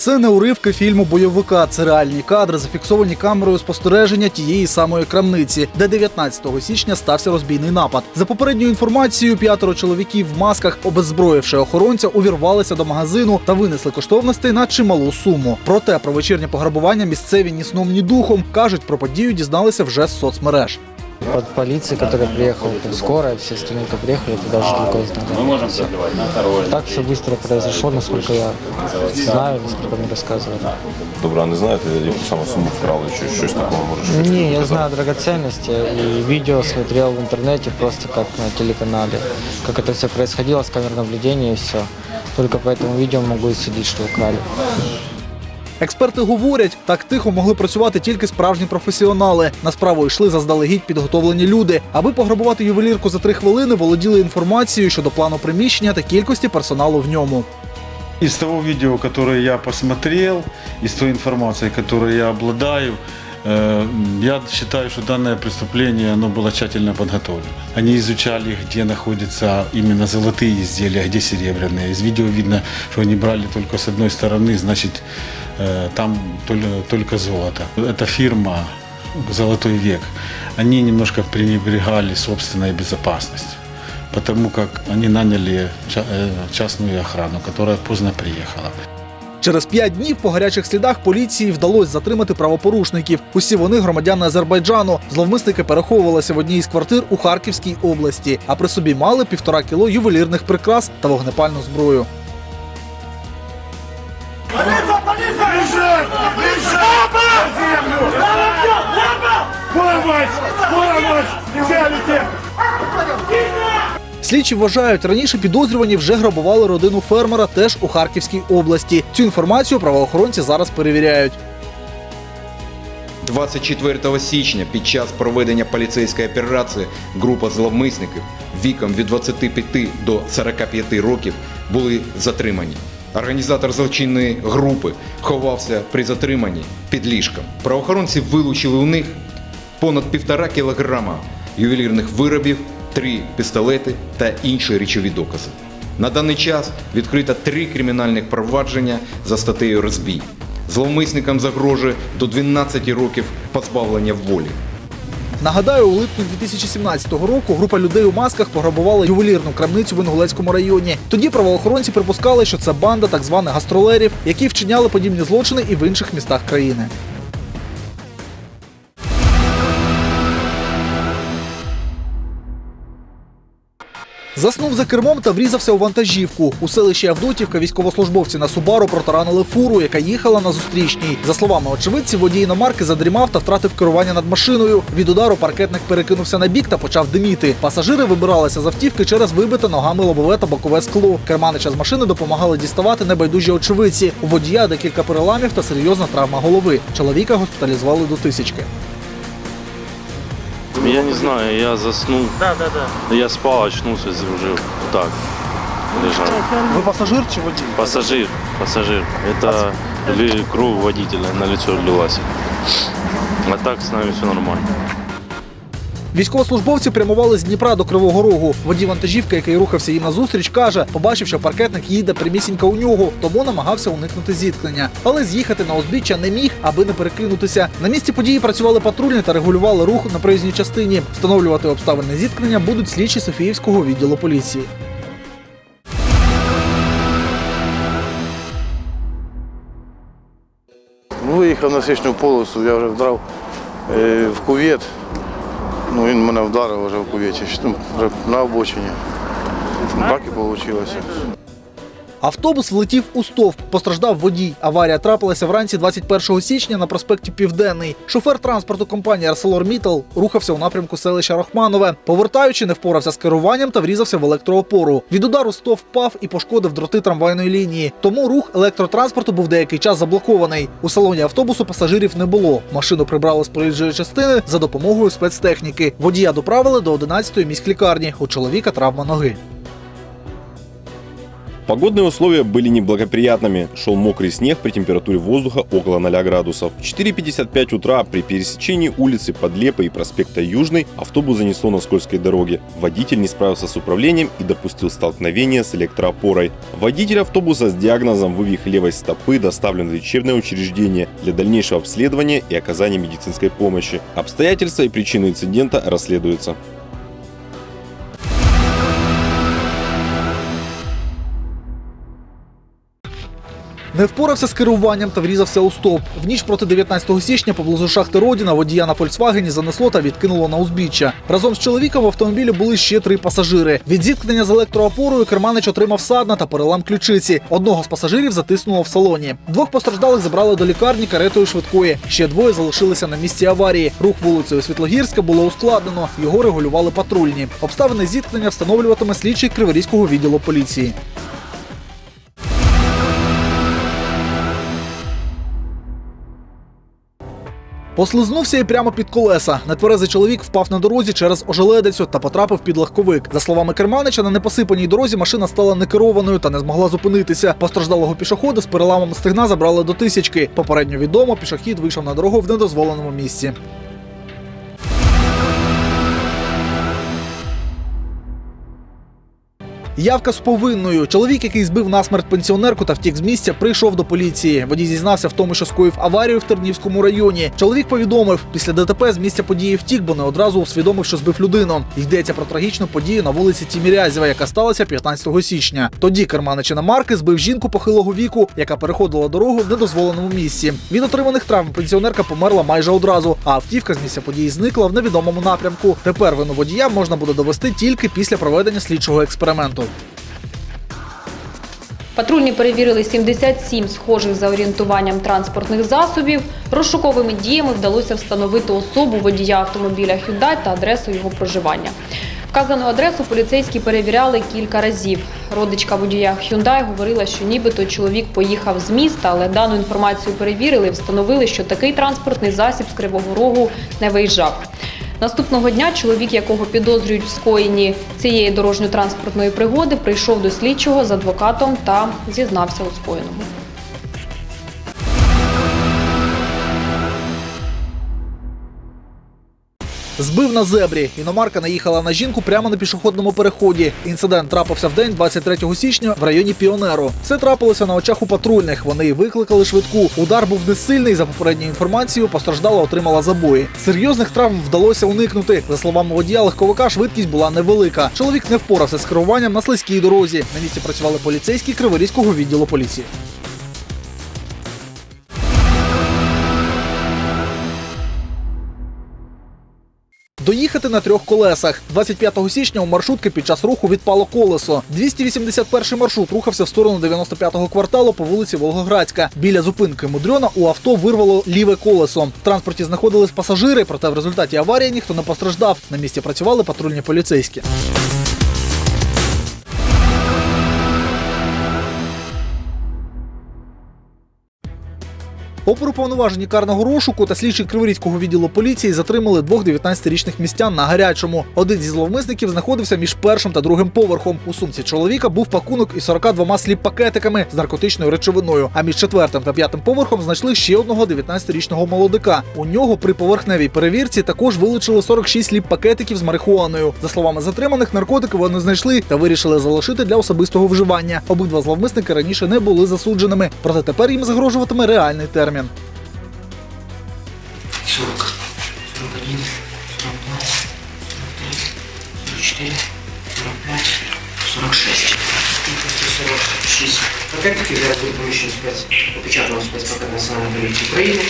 Це не уривки фільму бойовика. Це реальні кадри, зафіксовані камерою спостереження тієї самої крамниці, де 19 січня стався розбійний напад. За попередньою інформацією, п'ятеро чоловіків в масках, обеззброївши охоронця, увірвалися до магазину та винесли коштовностей на чималу суму. Проте про вечірнє пограбування місцеві ні сном, ні духом кажуть, про подію дізналися вже з соцмереж. Под полицией, которая приехала, там, скорая, все остальные, кто приехали, туда уже только узнали. Мы можем Так все быстро произошло, насколько я знаю, насколько мне рассказывали. Добре, а не знаєте, яку саме суму вкрали чи щось такого може? Не, я знаю драгоценности и видео смотрел в интернете просто как на телеканале, как это все происходило с камер наблюдения и все. Только по этому видео могу и судить, что украли. Експерти говорять, так тихо могли працювати тільки справжні професіонали. На справу йшли заздалегідь підготовлені люди. Аби пограбувати ювелірку за три хвилини, володіли інформацією щодо плану приміщення та кількості персоналу в ньому. Из того видео, которое я посмотрел, из той информации, которой я обладаю, я считаю, что данное преступление оно было тщательно подготовлено. Они изучали, где находятся именно золотые изделия, а где серебряные. Из видео видно, что они брали только с одной стороны, значит, э, там только, только золото. Эта фирма «Золотой век», они немножко пренебрегали собственной безопасностью потому как они наняли ча- э, частную охрану, которая поздно приехала. Через п'ять днів по гарячих слідах поліції вдалося затримати правопорушників. Усі вони громадяни Азербайджану. Зловмисники переховувалися в одній із квартир у Харківській області, а при собі мали півтора кіло ювелірних прикрас та вогнепальну зброю. Помощь! Помощь! Взяли Слідчі вважають, раніше підозрювані вже грабували родину фермера теж у Харківській області. Цю інформацію правоохоронці зараз перевіряють. 24 січня під час проведення поліцейської операції група зловмисників віком від 25 до 45 років були затримані. Організатор злочинної групи ховався при затриманні під ліжком. Правоохоронці вилучили у них понад півтора кілограма ювелірних виробів, три пістолети та інші речові докази. На даний час відкрито три кримінальних провадження за статтею розбій. Зловмисникам загрожує до 12 років позбавлення волі. Нагадаю, у липні 2017 року група людей у масках пограбувала ювелірну крамницю в Інгулецькому районі. Тоді правоохоронці припускали, що це банда так званих гастролерів, які вчиняли подібні злочини і в інших містах країни. Заснув за кермом та врізався у вантажівку. У селищі Авдотівка військовослужбовці на Субару протаранили фуру, яка їхала на зустрічній. За словами очевидців, водій іномарки задрімав та втратив керування над машиною. Від удару паркетник перекинувся на бік та почав диміти. Пасажири вибиралися з автівки через вибите ногами лобове та бокове скло. Керманича з машини допомагали діставати небайдужі очевидці. У водія декілька переламів та серйозна травма голови. Чоловіка госпіталізували до тисячки. Я не знаю, я заснул. Да, да, да. Я спал, очнулся, уже так лежал. Ви пасажир чи водій? Пассажир, пассажир. Это ли кровь водителя на лицо лилась. А так с нами все нормально. Військовослужбовці прямували з Дніпра до Кривого Рогу. Водій вантажівки, який рухався їм назустріч, каже, побачив, що паркетник їде прямісінько у нього, тому намагався уникнути зіткнення. Але з'їхати на узбіччя не міг, аби не перекинутися. На місці події працювали патрульні та регулювали рух на проїзній частині. Встановлювати обставини зіткнення будуть слідчі Софіївського відділу поліції. Виїхав на січну полосу, я вже вдрав е, в кувет. Ну, він мене вдарив вже в вже на обочині. Так і вийшло. Автобус влетів у стовп, постраждав водій. Аварія трапилася вранці 21 січня на проспекті Південний. Шофер транспорту компанії ArcelorMittal рухався у напрямку селища Рахманове. Повертаючи, не впорався з керуванням та врізався в електроопору. Від удару стовп впав і пошкодив дроти трамвайної лінії. Тому рух електротранспорту був деякий час заблокований. У салоні автобусу пасажирів не було. Машину прибрали з проїжджої частини за допомогою спецтехніки. Водія доправили до 11-ї міськлікарні. У чоловіка травма ноги. Погодные условия были неблагоприятными. Шел мокрый снег при температуре воздуха около 0 градусов. В 4.55 утра при пересечении улицы Подлепа и проспекта Южный автобус занесло на скользкой дороге. Водитель не справился с управлением и допустил столкновение с электроопорой. Водитель автобуса с диагнозом вывих левой стопы доставлен в лечебное учреждение для дальнейшего обследования и оказания медицинской помощи. Обстоятельства и причины инцидента расследуются. Не впорався з керуванням та врізався у стовп. В ніч проти 19 січня поблизу шахти Родіна водія на Фольксвагені занесло та відкинуло на узбіччя. Разом з чоловіком в автомобілі були ще три пасажири. Від зіткнення з електроопорою керманич отримав садна та перелам ключиці. Одного з пасажирів затиснуло в салоні. Двох постраждалих забрали до лікарні каретою швидкої. Ще двоє залишилися на місці аварії. Рух вулицею Світлогірська було ускладнено. Його регулювали патрульні. Обставини зіткнення встановлюватиме слідчий Криворізького відділу поліції. Послизнувся і прямо під колеса. Нетверезий чоловік впав на дорозі через ожеледицю та потрапив під легковик. За словами керманича, на непосипаній дорозі машина стала некерованою та не змогла зупинитися. Постраждалого пішохода з переламом стегна забрали до тисячки. Попередньо відомо, пішохід вийшов на дорогу в недозволеному місці. Явка з повинною. Чоловік, який збив насмерть пенсіонерку та втік з місця, прийшов до поліції. Водій зізнався в тому, що скоїв аварію в Тернівському районі. Чоловік повідомив, після ДТП з місця події втік, бо не одразу усвідомив, що збив людину. Йдеться про трагічну подію на вулиці Тімірязєва, яка сталася 15 січня. Тоді керманичина Марки збив жінку похилого віку, яка переходила дорогу в недозволеному місці. Від отриманих травм пенсіонерка померла майже одразу, а автівка з місця події зникла в невідомому напрямку. Тепер вину водія можна буде довести тільки після проведення слідчого експерименту. Патрульні перевірили 77 схожих за орієнтуванням транспортних засобів. Розшуковими діями вдалося встановити особу водія автомобіля Hyundai та адресу його проживання. Вказану адресу поліцейські перевіряли кілька разів. Родичка водія Hyundai говорила, що нібито чоловік поїхав з міста, але дану інформацію перевірили і встановили, що такий транспортний засіб з Кривого Рогу не виїжджав. Наступного дня чоловік, якого підозрюють в скоєнні цієї дорожньо-транспортної пригоди, прийшов до слідчого з адвокатом та зізнався у скоєному. Збив на зебрі. Іномарка наїхала на жінку прямо на пішохідному переході. Інцидент трапився в день 23 січня в районі Піонеру. Все трапилося на очах у патрульних. Вони викликали швидку. Удар був несильний. За попередньою інформацією, постраждала отримала забої. Серйозних травм вдалося уникнути. За словами водія легковика, швидкість була невелика. Чоловік не впорався з керуванням на слизькій дорозі. На місці працювали поліцейські Криворізького відділу поліції. Доїхати на трьох колесах. 25 січня у маршрутки під час руху відпало колесо. 281 маршрут рухався в сторону 95-го кварталу по вулиці Волгоградська. Біля зупинки Мудрьона у авто вирвало ліве колесо. В транспорті знаходились пасажири, проте в результаті аварії ніхто не постраждав. На місці працювали патрульні поліцейські. Оперуповноважені карного розшуку та слідчі Криворізького відділу поліції затримали двох 19-річних містян на гарячому. Один зі зловмисників знаходився між першим та другим поверхом. У сумці чоловіка був пакунок із 42 сліп-пакетиками з наркотичною речовиною. А між четвертим та п'ятим поверхом знайшли ще одного 19-річного молодика. У нього при поверхневій перевірці також вилучили 46 сліп-пакетиків з марихуаною. За словами затриманих, наркотики вони знайшли та вирішили залишити для особистого вживання. Обидва зловмисники раніше не були засудженими, проте тепер їм загрожуватиме реальний термін. 40, 41, 42, 43, 44, 45, 46. Кількості 46. Пакетики зараз буде поміщено спец, опечатано спецпакет Національної поліції України.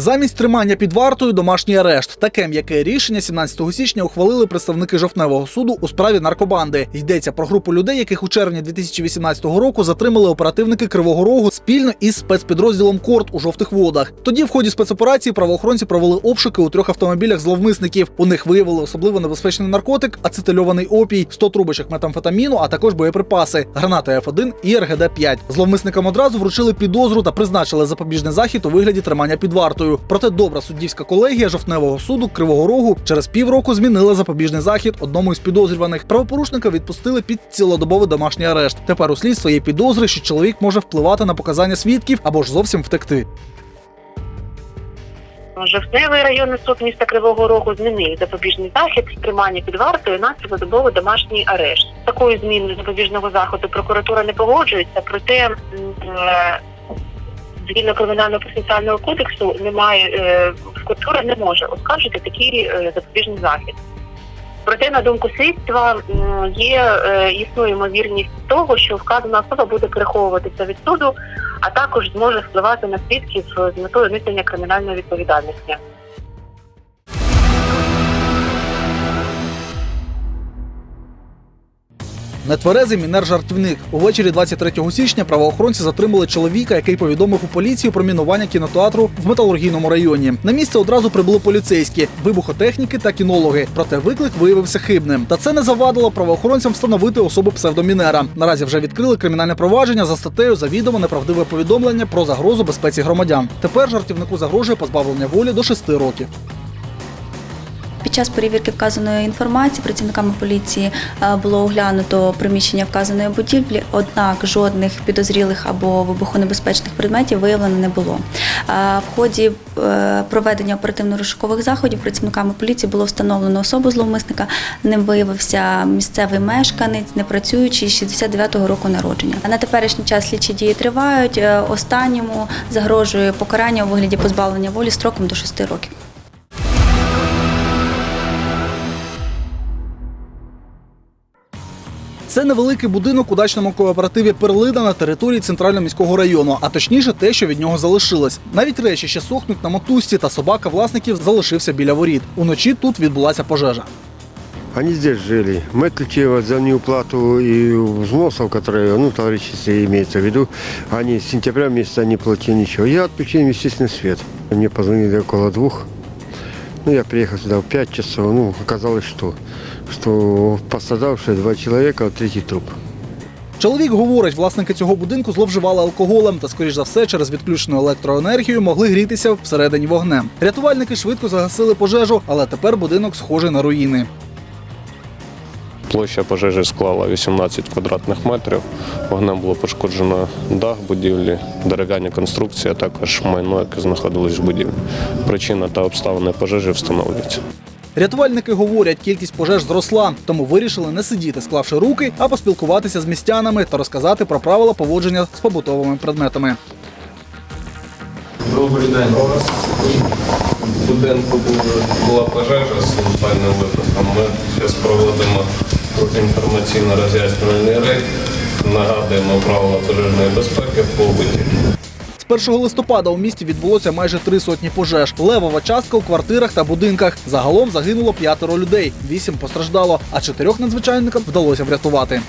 Замість тримання під вартою домашній арешт. Таке м'яке рішення 17 січня ухвалили представники жовтневого суду у справі наркобанди. Йдеться про групу людей, яких у червні 2018 року затримали оперативники Кривого Рогу спільно із спецпідрозділом Корт у жовтих водах. Тоді, в ході спецоперації, правоохоронці провели обшуки у трьох автомобілях зловмисників. У них виявили особливо небезпечний наркотик, ацетильований опій, 100 трубочок метамфетаміну, а також боєприпаси, гранати F1 і РГД-5. Зловмисникам одразу вручили підозру та призначили запобіжний захід у вигляді тримання під вартою. Метою. Проте добра суддівська колегія жовтневого суду Кривого Рогу через півроку змінила запобіжний захід одному із підозрюваних. Правопорушника відпустили під цілодобовий домашній арешт. Тепер у слідства є підозри, що чоловік може впливати на показання свідків або ж зовсім втекти. Жовтневий районний суд міста Кривого Рогу змінив запобіжний захід з тримання під вартою на цілодобовий домашній арешт. Такою зміною запобіжного заходу прокуратура не погоджується, проте е, згідно кримінального процесуального кодексу немає е, прокуратура не може оскаржити такий е, запобіжний захід. Проте, на думку слідства, є е, існує ймовірність того, що вказана особа буде переховуватися від суду, а також зможе впливати на свідків з метою уникнення кримінальної відповідальності. Нетверезий мінер-жартівник. Увечері 23 січня правоохоронці затримали чоловіка, який повідомив у поліцію про мінування кінотеатру в металургійному районі. На місце одразу прибули поліцейські, вибухотехніки та кінологи. Проте виклик виявився хибним. Та це не завадило правоохоронцям встановити особу псевдомінера. Наразі вже відкрили кримінальне провадження за статтею завідомо неправдиве повідомлення про загрозу безпеці громадян. Тепер жартівнику загрожує позбавлення волі до 6 років. Під час перевірки вказаної інформації працівниками поліції е, було оглянуто приміщення вказаної будівлі, однак жодних підозрілих або вибухонебезпечних предметів виявлено не було. Е, В ході е, проведення оперативно-розшукових заходів працівниками поліції було встановлено особу зловмисника. Ним виявився місцевий мешканець, непрацюючий 69-го року народження. На теперішній час слідчі дії тривають. Останньому загрожує покарання у вигляді позбавлення волі строком до 6 років. Це невеликий будинок у дачному кооперативі Перлина на території центрального міського району, а точніше те, що від нього залишилось. Навіть речі ще сохнуть на мотузці, та собака власників залишився біля воріт. Уночі тут відбулася пожежа. Они здесь жили. Мы отключили за неуплату и взносов, которые, ну, товарищество имеется в виду, они с сентября месяца не платили ничего. Я отключил им естественный свет. Мне позвонили около двух. Ну, я приехал сюда в 5 часов. Ну, оказалось, что, что пострадавшие два человека, а третий труп. Чоловік говорить, власники цього будинку зловживали алкоголем та, скоріш за все, через відключену електроенергію могли грітися всередині вогнем. Рятувальники швидко загасили пожежу, але тепер будинок схожий на руїни. Площа пожежі склала 18 квадратних метрів. Вогнем було пошкоджено дах будівлі, дерев'яні конструкції, а також майно, яке знаходилось в будівлі. Причина та обставини пожежі встановлюються. Рятувальники говорять, кількість пожеж зросла, тому вирішили не сидіти, склавши руки, а поспілкуватися з містянами та розказати про правила поводження з побутовими предметами. Добрий день. В будинку була пожежа з летальним випадком. Ми зараз проводимо тут інформаційно-роз'яснювальний рейд. Нагадуємо правила пожежної безпеки в побуті. З 1 листопада у місті відбулося майже три сотні пожеж. Левова частка у квартирах та будинках. Загалом загинуло п'ятеро людей, вісім постраждало, а чотирьох надзвичайникам вдалося врятувати.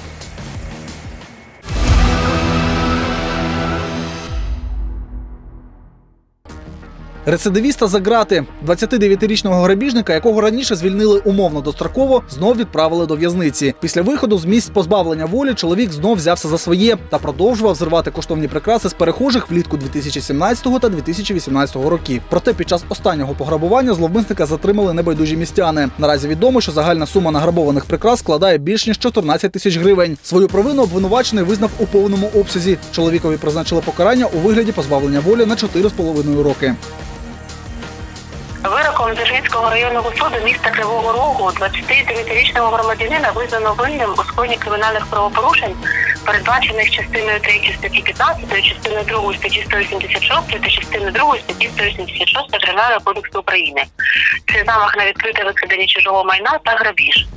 Рецидивіста за грати 29-річного грабіжника, якого раніше звільнили умовно достроково, знов відправили до в'язниці. Після виходу з місць позбавлення волі чоловік знов взявся за своє та продовжував зривати коштовні прикраси з перехожих влітку 2017 та 2018 років. Проте під час останнього пограбування зловмисника затримали небайдужі містяни. Наразі відомо, що загальна сума награбованих прикрас складає більш ніж 14 тисяч гривень. Свою провину обвинувачений визнав у повному обсязі. Чоловікові призначили покарання у вигляді позбавлення волі на 4,5 роки. Вироком Дзержинського районного суду міста Кривого Рогу 29-річного громадянина визнано винним у скоєнні кримінальних правопорушень, передбачених частиною 3 статті 15, частиною 2 статті 186 та частиною 2 статті 186 Кримінального кодексу України. Це замах на відкрите викрадення чужого майна та грабіж.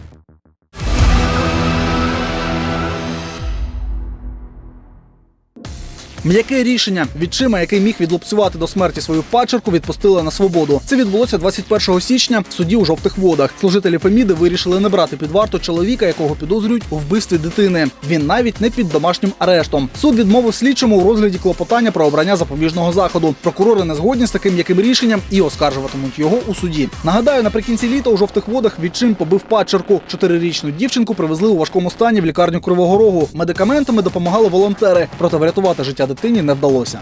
М'яке рішення відчима, який міг відлупцювати до смерті свою падчерку, відпустили на свободу. Це відбулося 21 січня в суді у жовтих водах. Служителі Феміди вирішили не брати під варту чоловіка, якого підозрюють у вбивстві дитини. Він навіть не під домашнім арештом. Суд відмовив слідчому у розгляді клопотання про обрання запобіжного заходу. Прокурори не згодні з таким яким рішенням і оскаржуватимуть його у суді. Нагадаю, наприкінці літа у жовтих водах відчим побив падчерку. Чотирирічну дівчинку привезли у важкому стані в лікарню Кривого Рогу. Медикаментами допомагали волонтери, проте врятувати життя дитині не вдалося.